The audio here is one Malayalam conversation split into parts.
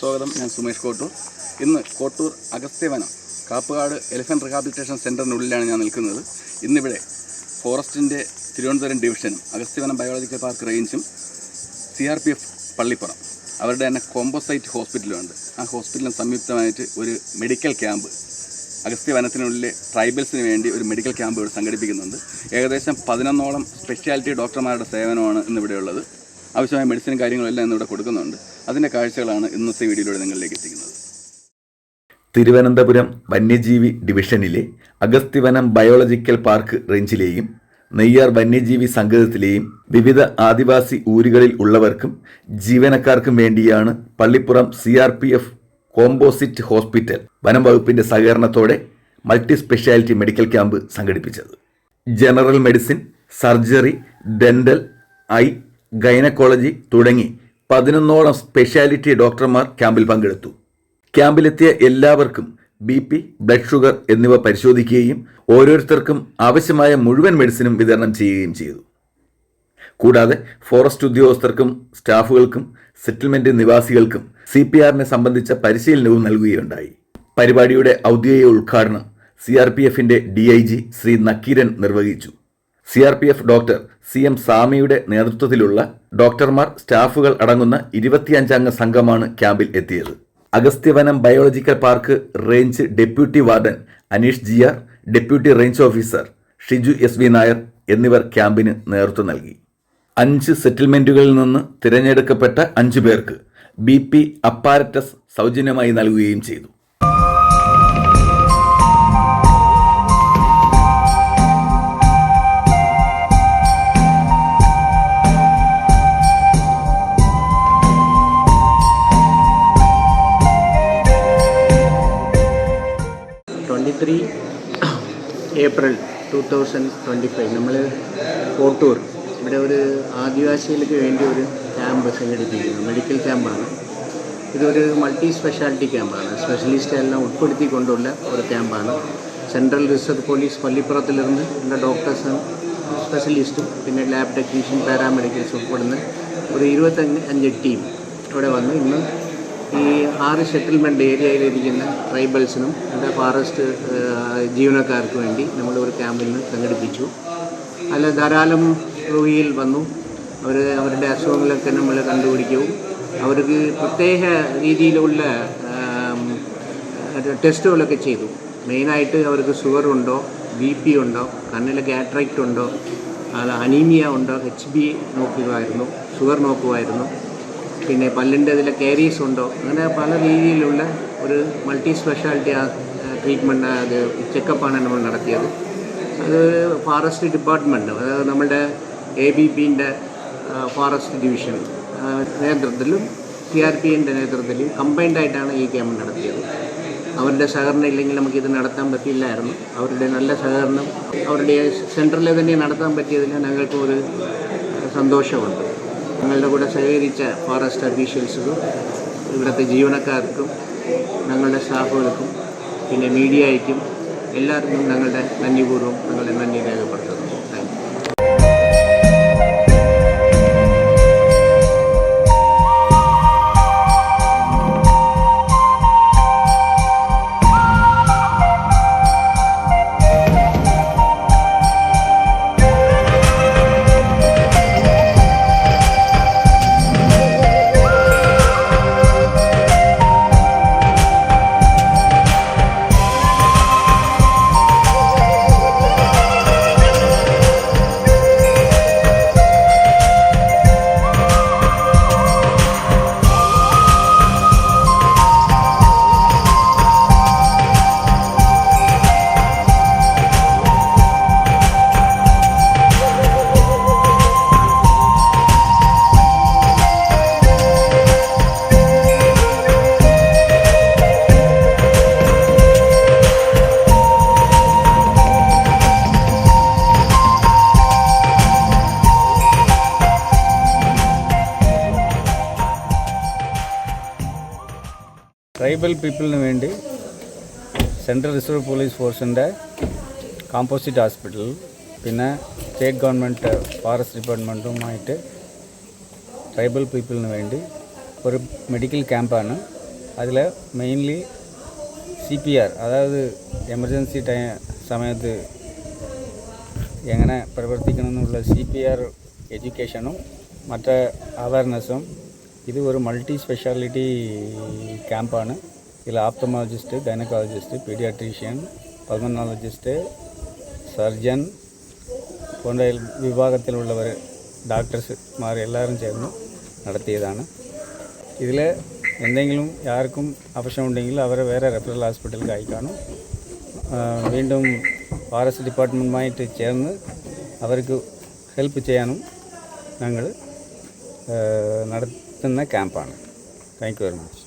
സ്വാഗതം. ഞാൻ സുമേഷ് കോട്ടൂർ. ഇന്ന് കോട്ടൂർ അഗസ്ത്യവനം കാപ്പുകാട് എലിഫന്റ് റിഹാബിലിറ്റേഷൻ സെന്ററിനുള്ളിലാണ് ഞാൻ നിൽക്കുന്നത്. ഇന്നിവിടെ ഫോറസ്റ്റിന്റെ തിരുവനന്തപുരം ഡിവിഷനും Agasthyavanam biological park റേഞ്ചും C R P F Pallippuram. അവരുടെ തന്നെ കോമ്പോസൈറ്റ് ഹോസ്പിറ്റലുണ്ട്. ആ ഹോസ്പിറ്റലിന് സംയുക്തമായിട്ട് ഒരു മെഡിക്കൽ ക്യാമ്പ് അഗസ്ത്യവനത്തിനുള്ളിലെ ട്രൈബൽസിന് വേണ്ടി ഒരു മെഡിക്കൽ ക്യാമ്പ് ഇവിടെ സംഘടിപ്പിക്കുന്നുണ്ട്. ഏകദേശം പതിനൊന്നോളം സ്പെഷ്യാലിറ്റി ഡോക്ടർമാരുടെ സേവനമാണ് ഇന്നിവിടെ ഉള്ളത് ആവശ്യമായ മെഡിസിനും കാര്യങ്ങളെല്ലാം ഇന്നിവിടെ കൊടുക്കുന്നുണ്ട്. അതിന്റെ കാഴ്ചകളാണ് ഇന്നത്തെ വീഡിയോയിലൂടെ നിങ്ങളിലേക്ക് എത്തിക്കുന്നത്. തിരുവനന്തപുരം വന്യജീവി ഡിവിഷനിലെ അഗസ്തിവനം ബയോളജിക്കൽ പാർക്ക് റേഞ്ചിലെയും നെയ്യാർ വന്യജീവി സംഗതത്തിലെയും വിവിധ ആദിവാസി ഊരുകളിൽ ഉള്ളവർക്കും ജീവനക്കാർക്കും വേണ്ടിയാണ് Pallippuram C R P F composite hospital വനം വകുപ്പിന്റെ സഹകരണത്തോടെ മൾട്ടി സ്പെഷ്യാലിറ്റി മെഡിക്കൽ ക്യാമ്പ് സംഘടിപ്പിച്ചത്. General medicine surgery dental eye gynaecology തുടങ്ങി പതിനൊന്നോളം സ്പെഷ്യാലിറ്റി ഡോക്ടർമാർ ക്യാമ്പിൽ പങ്കെടുത്തു. ക്യാമ്പിലെത്തിയ എല്ലാവർക്കും ബി പി ബ്ലഡ് ഷുഗർ എന്നിവ പരിശോധിക്കുകയും ഓരോരുത്തർക്കും ആവശ്യമായ മുഴുവൻ മെഡിസിനും വിതരണം ചെയ്യുകയും ചെയ്തു. കൂടാതെ ഫോറസ്റ്റ് ഉദ്യോഗസ്ഥർക്കും സ്റ്റാഫുകൾക്കും സെറ്റിൽമെന്റ് നിവാസികൾക്കും സി പി ആറിനെ സംബന്ധിച്ച പരിശീലനവും നൽകുകയുണ്ടായി. പരിപാടിയുടെ ഔദ്യോഗിക ഉദ്ഘാടനം സി ആർ പി എഫിന്റെ D I G Shri Nakkeeran നിർവഹിച്ചു. C R P F doctor C M സാമിയുടെ നേതൃത്വത്തിലുള്ള ഡോക്ടർമാർ സ്റ്റാഫുകൾ അടങ്ങുന്ന ഇരുപത്തിയഞ്ചംഗ സംഘമാണ് ക്യാമ്പിൽ എത്തിയത്. Agasthyavanam biological park range deputy warden Aneesh G R deputy range officer Shiju S V Nair എന്നിവർ ക്യാമ്പിന് നേതൃത്വം നൽകി. അഞ്ച് സെറ്റിൽമെന്റുകളിൽ നിന്ന് തിരഞ്ഞെടുക്കപ്പെട്ട അഞ്ചു പേർക്ക് ബി പി അപ്പാരറ്റസ് സൗജന്യമായി നൽകുകയും ചെയ്തു. Three April two thousand twenty five നമ്മൾ കോട്ടൂർ. ഇവിടെ ഒരു ആദിവാസികൾക്ക് വേണ്ടി ഒരു ക്യാമ്പ് സംഘടിപ്പിക്കുന്നു. മെഡിക്കൽ ക്യാമ്പാണ്. ഇതൊരു മൾട്ടി സ്പെഷ്യാലിറ്റി ക്യാമ്പാണ് സ്പെഷ്യലിസ്റ്റെല്ലാം ഉൾപ്പെടുത്തിക്കൊണ്ടുള്ള ഒരു ക്യാമ്പാണ്. സെൻട്രൽ റിസർവ് പോലീസ് പള്ളിപ്പുറത്തിലിരുന്ന് ഉള്ള ഡോക്ടേഴ്സും സ്പെഷ്യലിസ്റ്റും പിന്നെ ലാബ് ടെക്നീഷ്യൻ പാരാമെഡിക്കൽസ് ഉൾപ്പെടുന്ന ഒരു ഇരുപത്തഞ്ച് അഞ്ച് ടീം ഇവിടെ വന്ന് ഇന്ന് ഈ ആറ് സെറ്റിൽമെന്റ് ഏരിയയിലിരിക്കുന്ന ട്രൈബൽസിനും അവിടെ ഫോറസ്റ്റ് ജീവനക്കാർക്ക് വേണ്ടി നമ്മൾ ഒരു ക്യാമ്പിൽ നിന്ന് സംഘടിപ്പിച്ചു. അതിൽ ധാരാളം രോഗികൾ വന്നു. അവർ അവരുടെ അസുഖങ്ങളൊക്കെ നമ്മൾ കണ്ടുപിടിക്കും അവർക്ക് പ്രത്യേക രീതിയിലുള്ള ടെസ്റ്റുകളൊക്കെ ചെയ്തു. മെയിനായിട്ട് അവർക്ക് ഷുഗർ ഉണ്ടോ ബി പി ഉണ്ടോ കണ്ണിൽ ഗാട്രൈറ്റ് ഉണ്ടോ അത് അനീമിയ ഉണ്ടോ എച്ച് ബി നോക്കുമായിരുന്നു ഷുഗർ നോക്കുമായിരുന്നു പിന്നെ പല്ലിന്റെ ഇതിൽ കാരീസ് ഉണ്ടോ? അങ്ങനെ പല രീതിയിലുള്ള ഒരു മൾട്ടി സ്പെഷ്യാലിറ്റി ട്രീറ്റ്മെന്റ് അത് ചെക്കപ്പാണ് നമ്മൾ നടത്തിയത്. അത് ഫോറസ്റ്റ് ഡിപ്പാർട്ട്മെന്റ് അതായത് നമ്മുടെ എ ബി പിന്റെ ഫോറസ്റ്റ് ഡിവിഷൻ നേതൃത്വത്തിലും സി ആർ പിന്റെ നേതൃത്വത്തിലും കമ്പൈൻഡ് ആയിട്ടാണ് ഈ ക്യാമ്പ് നടത്തിയത്. അവരുടെ സഹകരണം ഇല്ലെങ്കിൽ നമുക്കിത് നടത്താൻ പറ്റില്ലായിരുന്നു. അവരുടെ നല്ല സഹകരണം അവരുടെ സെന്ററിൽ തന്നെ നടത്താൻ പറ്റിയതിൽ ഞങ്ങൾക്ക് ഒരു സന്തോഷമുണ്ട്. ഞങ്ങളുടെ കൂടെ സഹകരിച്ച ഫോറസ്റ്റ് ഒഫീഷ്യൽസിനും ഇവിടുത്തെ ജീവനക്കാർക്കും ഞങ്ങളുടെ സ്റ്റാഫുകൾക്കും പിന്നെ മീഡിയയ്ക്കും എല്ലാവർക്കും ഞങ്ങളുടെ നന്ദിപൂർവം ഞങ്ങളുടെ നന്ദി രേഖപ്പെടുത്തുന്നു. ട്രൈബൽ പീപ്പിളിന് വേണ്ടി സെൻട്രൽ റിസർവ് പോലീസ് ഫോഴ്സിന്റെ കാമ്പോസിറ്റ് ഹോസ്പിറ്റൽ പിന്നെ സ്റ്റേറ്റ് ഗവൺമെന്റ് ഫോറസ്റ്റ് ഡിപ്പാർട്ട്മെന്റുമായിട്ട് ട്രൈബൽ പീപ്പിളിന് വേണ്ടി ഒരു മെഡിക്കൽ ക്യാമ്പാണ് അതിൽ മെയിൻലി സി പി ആർ അതായത് എമർജൻസി ടൈ സമയത്ത് എങ്ങനെ പ്രവർത്തിക്കണം എന്നുള്ള സി പി ആർ എഡ്യൂക്കേഷനും മറ്റേ അവയർനെസ്സും ഇത് ഒരു മൾട്ടി സ്പെഷ്യാലിറ്റി ക്യാമ്പാണ് ഇതിൽ ophthalmologist gynaecologist paediatrician pulmonologist surgeon പോன்ற വിഭാഗത്തിലുള്ളവർ ഡോക്ടേഴ്സ്മാർ എല്ലാവരും ചേർന്ന് നടത്തിയതാണ്. ഇതിൽ എന്തെങ്കിലും ആർക്കും ആവശ്യമുണ്ടെങ്കിൽ അവരെ വേറെ റെഫറൽ ഹോസ്പിറ്റലിൽ അയക്കാനും ആ, വീണ്ടും ഫോറസ്റ്റ് ഡിപ്പാർട്ട്മെന്റുമായിട്ട് ചേർന്ന് അവർക്ക് ഹെൽപ്പ് ചെയ്യാനും ഞങ്ങൾ നടത്തുന്ന ക്യാമ്പാണ്. Thank you very much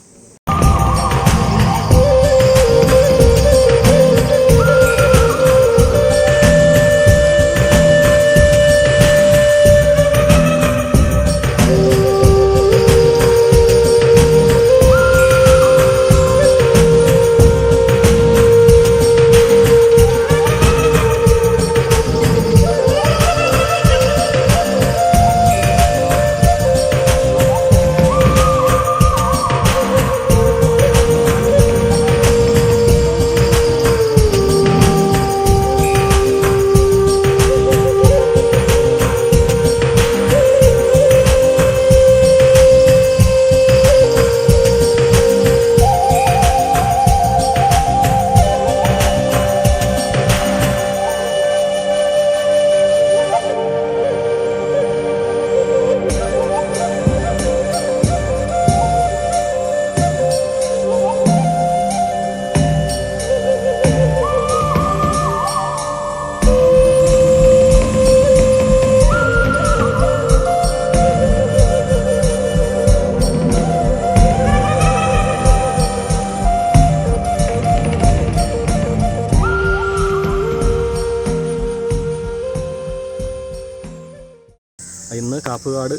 Kappukad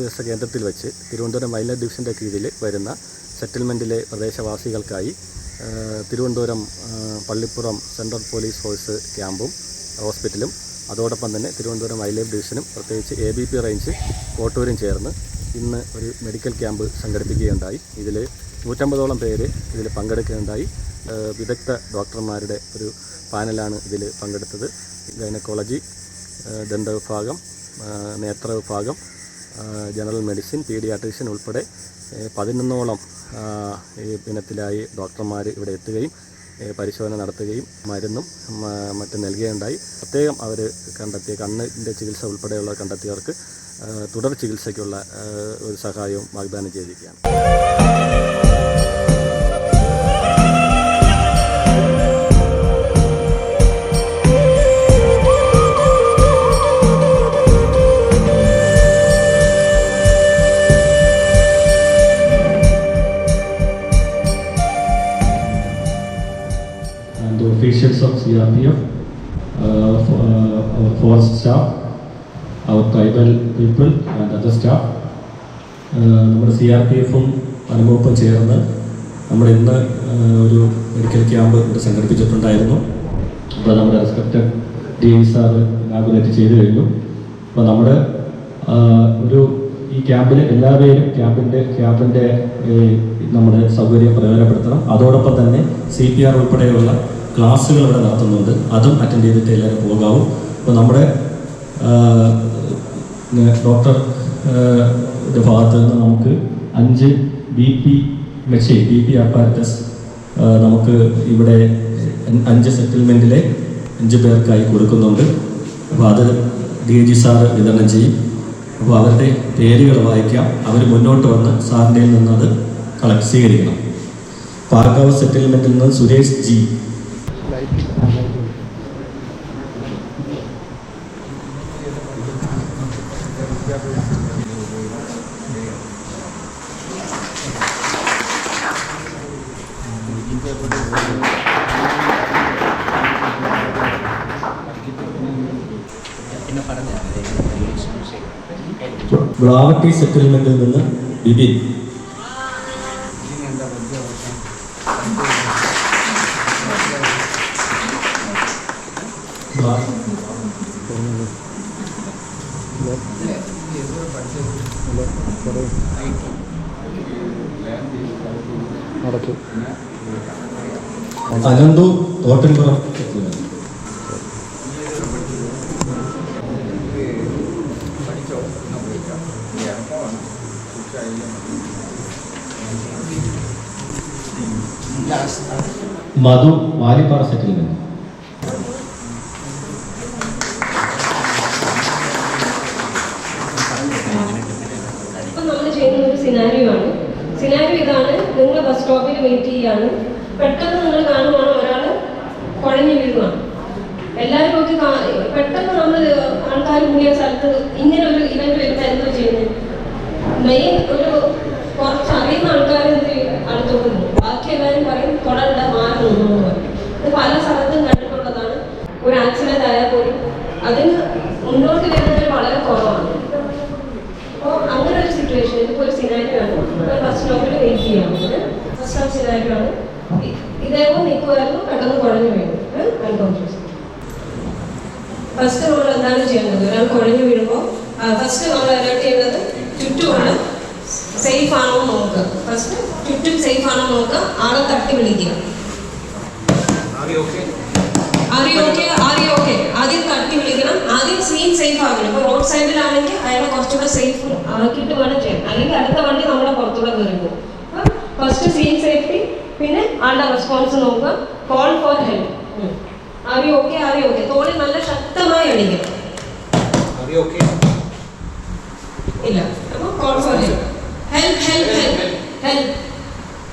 ദിവസ കേന്ദ്രത്തിൽ വെച്ച് തിരുവനന്തപുരം വൈൽഡ് ഡിവിഷന്റെ കീഴിൽ വരുന്ന സെറ്റിൽമെന്റിലെ പ്രദേശവാസികൾക്കായി Thiruvananthapuram Pallippuram central police force ക്യാമ്പും ഹോസ്പിറ്റലും അതോടൊപ്പം തന്നെ തിരുവനന്തപുരം വൈൽഡ് ലൈഫ് ഡിവിഷനും പ്രത്യേകിച്ച് എ ബി പി റേഞ്ച് കോട്ടൂരും ചേർന്ന് ഇന്ന് ഒരു മെഡിക്കൽ ക്യാമ്പ് സംഘടിപ്പിക്കുകയുണ്ടായി. ഇതിൽ നൂറ്റമ്പതോളം പേര് ഇതിൽ പങ്കെടുക്കുകയുണ്ടായി. വിദഗ്ധ ഡോക്ടർമാരുടെ ഒരു പാനലാണ് ഇതിൽ പങ്കെടുത്തത്. ഗൈനക്കോളജി ദന്ത ദന്തവിഭാഗം ഏഹ് നേത്ര വിഭാഗം ഏഹ് ജനറൽ മെഡിസിൻ പീഡിയാട്രീഷ്യൻ ഉൾപ്പെടെ പതിനൊന്നോളം ഈ ഇനത്തിലായി ഡോക്ടർമാർ ഇവിടെ എത്തുകയും പരിശോധന നടത്തുകയും മരുന്നും മറ്റും നൽകുകയുണ്ടായി. പ്രത്യേകം അവർ കണ്ടെത്തിയ കണ്ണിന്റെ ചികിത്സ ഉൾപ്പെടെയുള്ള കണ്ടെത്തിയവർക്ക് തുടർ ചികിത്സയ്ക്കുള്ള ഒരു സഹായവും വാഗ്ദാനം ചെയ്തിരിക്കുകയാണ്. Officials of CRPF, uh, for, uh, our forest staff, our tribal people and other staff. Uh, നമ്മുടെ സി ആർ പി എഫും അനുഭവപ്പം ചേർന്ന് നമ്മൾ ഇന്ന് uh, ഒരു മെഡിക്കൽ ക്യാമ്പ് ഇവിടെ സംഘടിപ്പിച്ചിട്ടുണ്ടായിരുന്നു. അപ്പോൾ നമ്മുടെ respected D I sir inaugurate ചെയ്തു കഴിഞ്ഞു. അപ്പോൾ നമ്മുടെ ഒരു ഈ ക്യാമ്പിൽ എല്ലാവരെയും ക്യാമ്പിന്റെ ക്യാമ്പിന്റെ നമ്മുടെ സൗകര്യം പ്രയോജനപ്പെടുത്തണം. അതോടൊപ്പം തന്നെ സി പി ആർ ഉൾപ്പെടെയുള്ള ക്ലാസ്സുകൾ ഇവിടെ നടത്തുന്നുണ്ട്. അതും അറ്റൻഡ് ചെയ്തിട്ട് എല്ലാവരും പോകാവൂ. അപ്പോൾ നമ്മുടെ ഡോക്ടർ ഭാഗത്ത് നിന്ന് നമുക്ക് അഞ്ച് B P machine B P apparatus നമുക്ക് ഇവിടെ അഞ്ച് സെറ്റിൽമെന്റിലെ അഞ്ച് പേർക്കായി കൊടുക്കുന്നുണ്ട്. അപ്പോൾ അത് ഡി ജി സാറ് വിതരണം ചെയ്യും. അപ്പോൾ അവരുടെ പേരുകൾ വായിക്കാം. അവർ മുന്നോട്ട് വന്ന് സാറിന്റെ നിന്ന് അത് കളക്ട് സ്വീകരിക്കണം. പാർക്കാവ് സെറ്റിൽമെന്റിൽ നിന്ന് സുരേഷ് ജി. ബ്ലാവട്ടി സെറ്റിൽമെന്റിൽ നിന്ന് ബിബിൻ അനന്തു തോട്ടിൻപുറം എത്തുകയാണ് മധു വാലിപ്പാറ സെറ്റിൽമെന്റ് സിനാരിയോ ഇതാണ്. നിങ്ങൾ ബസ് സ്റ്റോപ്പിൽ വെയിറ്റ് ചെയ്യാണ്. പെട്ടെന്ന് നിങ്ങൾ കാണുവാണ്? ഒരാൾ കുഴഞ്ഞു വീഴുവാണ്. എല്ലാവരും ഒക്കെ പെട്ടെന്ന് നമ്മൾ ആൾക്കാർ കൂടിയ സ്ഥലത്ത് ഇങ്ങനെ ഒരു ഇവന്റ് വരുമ്പോൾ എന്തോ ചെയ്യുന്നത്. മെയിൻ ഒരു കുറച്ച് അറിയുന്ന ആൾക്കാർ എന്ത്? അടുത്തോട്ട് ബാക്കി എല്ലാവരും പറയും തുടരണ്ട മാറി നിന്നു പറയും. ഇത് പല സ്ഥലത്തും കണ്ടിട്ടുള്ളതാണ്. ഒരു ആക്സിഡന്റ് ആയാൽ പോലും അതിന് മുന്നോട്ട് വരുന്നവർ വളരെ കുറവാണ് അപ്പോൾ അങ്ങനെ ഒരു സിറ്റുവേഷൻ ഇതിപ്പോൾ ബസ് സ്റ്റോപ്പിൽ വെയിറ്റ് ചെയ്യാവുന്നത് ഫസ്റ്റ് സ്റ്റോപ്പ് ഇ- ഇതേപോലെ നിൽക്കുമായിരുന്നു പെട്ടെന്ന് കുഴഞ്ഞു വീണു അൺകോൺഷ്യസ് ഫസ്റ്റ് നമ്മൾ എന്താണ് ചെയ്യേണ്ടത് ഒരാൾ കുഴഞ്ഞു വീഴുമ്പോൾ ഫസ്റ്റ് നമ്മൾ അലേർട്ട് ചെയ്യുന്നത് ചുറ്റുമാണ് സേഫ് ആണോ എന്ന് നോക്കുക ഫസ്റ്റ് ചുറ്റും സേഫ് ആണോ നോക്കുക ആളെ തട്ടി വിളിക്കുക ആറി ഓക്കെ ആറി ഓക്കെ ആദ്യം തട്ടി വിളിക്കണം. ആദ്യം സീൻ സേഫ് ആകണം ഇപ്പൊ റോഡ് സൈഡിലാണെങ്കിൽ അയാളെ കുറച്ചുകൂടെ സേഫ് ആക്കിയിട്ട് വേണം ചെയ്യാൻ. അല്ലെങ്കിൽ അടുത്ത വണ്ടി നമ്മളെ പുറത്തൂടെ കയറി പോകും. ഫസ്റ്റ് സീൻ സേഫ്റ്റി പിന്നെ ആളുടെ റെസ്പോൺസ് നോക്കുക. Call for help are you okay are you okay തോളിൽ നല്ല ശക്തമായി അടിക്കണം ഇല്ല. അപ്പൊ call for help help help help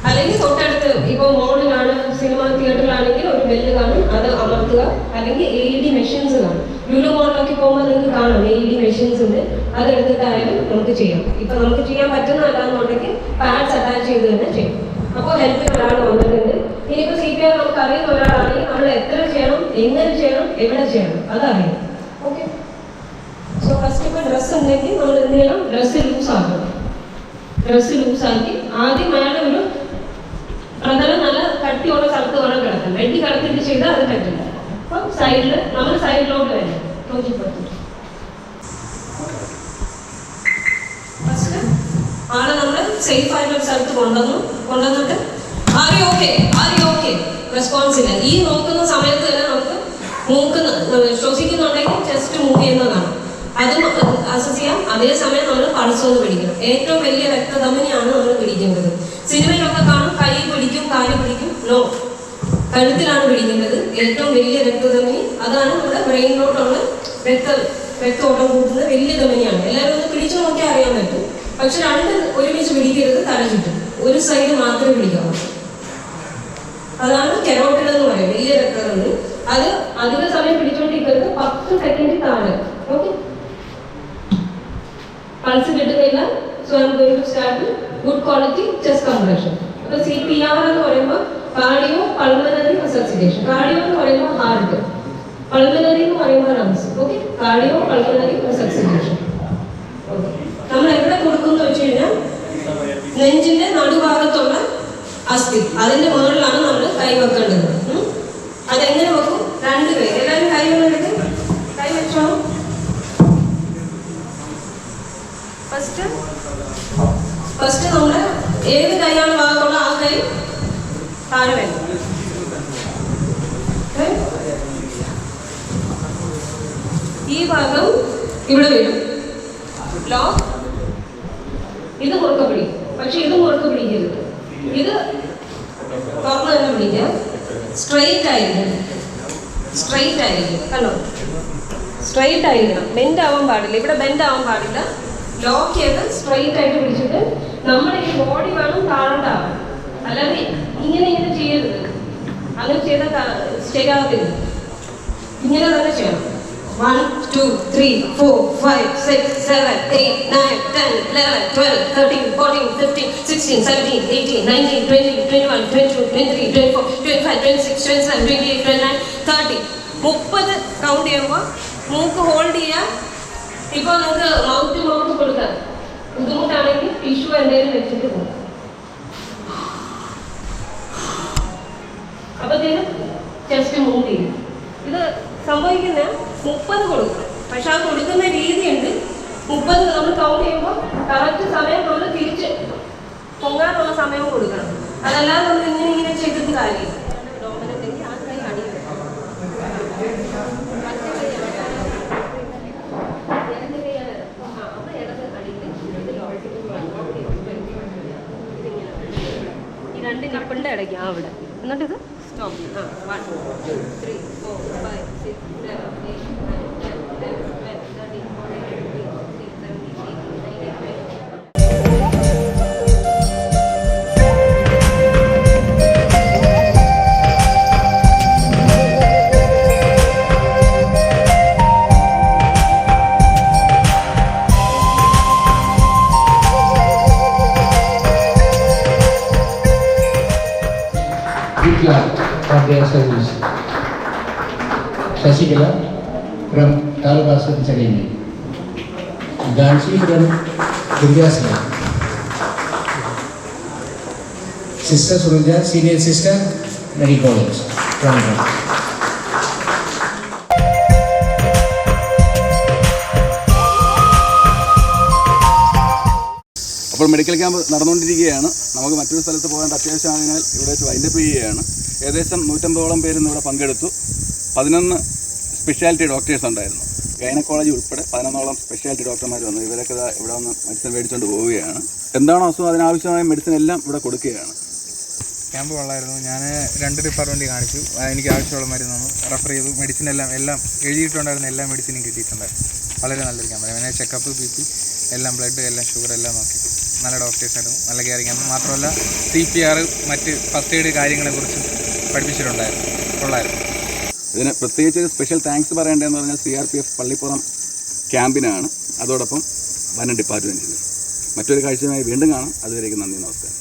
അല്ലെങ്കിൽ തൊട്ടടുത്ത് ഇപ്പോൾ മോളിലാണ് സിനിമ തിയേറ്ററിലാണെങ്കിൽ ഒരു ബെല്ല് കാണും അത് അമർത്തുക. അല്ലെങ്കിൽ എ ഡി മെഷീൻസ് കാണും. ലുലു മോളിലൊക്കെ പോകുമ്പോൾ നിങ്ങൾക്ക് കാണാം എ ഡി മെഷീൻസ് ഉണ്ട്. അതെടുത്തിട്ടായാലും നമുക്ക് ചെയ്യാം. ഇപ്പൊ നമുക്ക് ചെയ്യാൻ പറ്റുന്നതല്ലാന്നുണ്ടെങ്കിൽ പാഡ്സ് അറ്റാച്ച് ചെയ്ത് തന്നെ ചെയ്യും. അപ്പോൾ ഹെൽപ്പിന് ഒരാൾ വന്നിട്ടുണ്ട്. ഇനിയിപ്പോൾ സി പി ആർ നമുക്ക് അറിയുന്ന ഒരാളാണെങ്കിൽ നമ്മൾ എത്ര ചെയ്യണം എങ്ങനെ ചെയ്യണം എവിടെ ചെയ്യണം അതറിയാം. ഓക്കെ സോ ഫസ്റ്റ് ഇപ്പോൾ ഡ്രസ്സ് ഉണ്ടെങ്കിൽ നമ്മൾ എന്ത് ചെയ്യണം? ഡ്രസ്സ് ലൂസ് ആക്കണം. ഡ്രസ്സ് ലൂസാക്കി ആദ്യം അയാളുടെ ഒരു പ്രതലം നല്ല കട്ടിയുള്ള സ്ഥലത്ത് വേണം കിടക്കാൻ. വെട്ടി കിടത്തിട്ട് ചെയ്താൽ അത് പറ്റില്ല. അപ്പം സൈഡിൽ നമ്മൾ സൈഡിലോട്ട് വരും. തോന്നിപ്പറ്റി ഫസ്റ്റ് ആളെ നമ്മൾ സേഫ് ആയിട്ടൊരു സ്ഥലത്ത് കൊണ്ടുവന്നു. കൊണ്ടുവന്നിട്ട് are you okay are you okay response ഇല്ല. ഈ നോക്കുന്ന സമയത്ത് തന്നെ നമുക്ക് മൂക്കുന്ന ശ്വസിക്കുന്നുണ്ടെങ്കിൽ ചെസ്റ്റ് മൂവ് ചെയ്യുന്നതാണ്. അതും അസസ് ചെയ്യാം. അതേസമയം നമ്മൾ പൾസ് പിടിക്കണം. ഏറ്റവും വലിയ രക്തധമനിയാണ് നമ്മൾ പിടിക്കേണ്ടത്. സിനിമയിലൊക്കെ കാണും കൈ പിടിക്കും കാൽ പിടിക്കും നോ കഴുത്തിലാണ് പിടിക്കുന്നത്. ഏറ്റവും വലിയ രക്തധമനി അതാണ് നമ്മുടെ ബ്രെയിനിലോട്ടുള്ള രക്ത രക്തോട്ടം കൂട്ടുന്ന വലിയ ധമനിയാണ്. എല്ലാവരും ഒന്ന് പിടിച്ചു നോക്കിയാൽ അറിയാൻ പറ്റും. പക്ഷെ രണ്ട് ഒരുമിച്ച് പിടിക്കരുത് തല ചുറ്റും. ഒരു സൈഡ് മാത്രമേ പിടിക്കാവൂ അതാണ് കെറോട്ടിഡ് എന്ന് പറയുന്നത് വലിയ രക്തധമനി. അത് അധിക സമയം പിടിച്ചോണ്ടിരിക്കുന്നത് പത്ത് സെക്കൻഡ് താഴെ. പൾസ് കിട്ടുന്നില്ല. So I to start good quality chest compression അപ്പൊ സി പി ആർ എന്ന് പറയുമ്പോൾ കാർഡിയോ പൾമനറി റിസസിറ്റേഷൻ കാർഡിയോ എന്ന് പറയുമ്പോൾ ഹാർട്ട് പൾമനറി എന്ന് പറയുമ്പോൾ lungs okay cardio pulmonary resuscitation നമ്മൾ എവിടെ കൊടുക്കുന്നു വെച്ച് കഴിഞ്ഞാൽ നെഞ്ചിന്റെ നടുഭാഗത്തുള്ള അസ്ഥി. അതിന്റെ മുകളിലാണ് നമ്മൾ കൈ വെക്കേണ്ടത്. അതെങ്ങനെ വെക്കും? രണ്ടുപേര് എല്ലാവരും കൈ വെക്കുന്നത് കൈ വെച്ചോ. ഫസ്റ്റ് ഫസ്റ്റ് നമ്മൾ ഏത് കൈയാണ് ഭാഗത്തുള്ള ആ കൈ? വേണം ഈ ഭാഗം ഇവിടെ വരും. ലോ ഇത് മുറുക്ക പിടിക്കും പക്ഷെ ഇത് മുറുക്ക പിടിക്കരുത് ഇത് തുറന്ന് തന്നെ പിടിക്കാം സ്ട്രെയിറ്റ് ആയിരിക്കും. സ്ട്രെയിറ്റ് ആയിരിക്കും. കണ്ടോ? സ്ട്രെയിറ്റ് ആയിരിക്കണം. ബെൻഡ് ആവാൻ പാടില്ല. ഇവിടെ ബെൻഡ് ആവാൻ പാടില്ല. ലോക്ക് ചെയ്ത് സ്ട്രെയിറ്റ് ആയിട്ട് പിടിച്ചിട്ട് നമ്മുടെ ഈ ബോഡി വേണം താഴോട്ടാവാൻ അല്ലാതെ ഇങ്ങനെ ഇങ്ങനെ ചെയ്യരുത്. അങ്ങനെ ചെയ്താൽ ശരിയാവത്തില്ല. ഇങ്ങനെ തന്നെ ചെയ്യണം. One two three four five six seven eight nine ten eleven twelve thirteen fourteen fifteen sixteen seventeen eighteen nineteen twenty twenty one twenty two twenty three twenty four twenty five twenty six twenty seven twenty eight twenty nine thirty മുപ്പത് കൗണ്ട് ചെയ്യുമ്പോൾ മൂക്ക് ഹോൾഡ് ചെയ്യാം ഇപ്പോൾ നമുക്ക് മൗത്ത് മൗത്ത് കൊടുക്കാം. ബുദ്ധിമുട്ടാണെങ്കിൽ ടിഷ്യൂ എന്തെങ്കിലും വെച്ചിട്ട് കൊടുക്കാം. അപ്പത്തേനും ചെസ്റ്റ് മൂവ് ചെയ്യും. ഇത് സംഭവിക്കുന്ന മുപ്പത് കൊടുക്കണം പക്ഷെ ആ കൊടുക്കുന്ന രീതിയുണ്ട്. മുപ്പത് നമ്മൾ കൗണ്ട് ചെയ്യുമ്പോൾ കറക്റ്റ് സമയം നമ്മൾ തിരിച്ച് പൊങ്ങാനുള്ള സമയം അതല്ലാതെ നമ്മൾ ഇങ്ങനെ ഇങ്ങനെ ചെയ്തിട്ട് കാര്യമില്ല. രണ്ട് നിപ്പിളിന്റെ ഇടയ്ക്ക് ആ അവിടെ. എന്നിട്ട് ഇത് Uh, one, two, three, four, five, six, seven, eight. Shashikala from Talabasa. Ganshi from Vidyasana. Sister Suruja, senior sister, Mary College, Trivandrum. അപ്പോൾ മെഡിക്കൽ ക്യാമ്പ് നടന്നുകൊണ്ടിരിക്കുകയാണ് നമുക്ക് മറ്റൊരു സ്ഥലത്ത് പോകേണ്ട അത്യാവശ്യമായതിനാൽ ഇവിടെ വെച്ച് വൈൻഡപ്പ് ചെയ്യുകയാണ് ഏകദേശം നൂറ്റമ്പതോളം പേര് ഇവിടെ പങ്കെടുത്തു പതിനൊന്ന് സ്പെഷ്യാലിറ്റി ഡോക്ടേഴ്സ് ഉണ്ടായിരുന്നു. ഗൈനക്കോളജി ഉൾപ്പെടെ പതിനൊന്നോളം സ്പെഷ്യാലിറ്റി ഡോക്ടർമാർ വന്നു. ഇവരൊക്കെ ഇവിടെ വന്ന് മെഡിസിൻ മേടിച്ചുകൊണ്ട് പോവുകയാണ്. എന്താണോ അസുഖം? അതിനാവശ്യമായ മെഡിസിൻ എല്ലാം ഇവിടെ കൊടുക്കുകയാണ്. ക്യാമ്പ് കൊള്ളായിരുന്നു. ഞാൻ രണ്ട് ഡിപ്പാർട്ട്മെന്റ് കാണിച്ചു. എനിക്ക് ആവശ്യമുള്ള മരുന്ന് തന്നു റെഫർ ചെയ്തു. മെഡിസിൻ എല്ലാം എല്ലാം എഴുതിയിട്ടുണ്ടായിരുന്ന എല്ലാ മെഡിസിനും കിട്ടിയിട്ടുണ്ടായിരുന്നു വളരെ നല്ലൊരു ക്യാമ്പ്. പിന്നെ ചെക്കപ്പ് പി എല്ലാം ബ്ലഡ് എല്ലാം ഷുഗർ എല്ലാം നോക്കി. നല്ല ഡോക്ടേഴ്സായിരുന്നു നല്ല കെയറിങ് ആയിരുന്നു. മാത്രമല്ല സി പി ആർ മറ്റ് ഫസ്റ്റ് എയ്ഡ് കാര്യങ്ങളെക്കുറിച്ചും പഠിപ്പിച്ചിട്ടുണ്ടായിരുന്നു. കൊള്ളായിരുന്നു. ഇതിന് പ്രത്യേകിച്ച് ഒരു സ്പെഷ്യൽ താങ്ക്സ് പറയേണ്ടതെന്ന് പറഞ്ഞാൽ C R P F Pallippuram ക്യാമ്പിനാണ്. അതോടൊപ്പം വനം ഡിപ്പാർട്ട്മെന്റിന് മറ്റൊരു കാഴ്ചയുമായി വീണ്ടും കാണാം. അതുവരേക്കും നന്ദി നമസ്കാരം.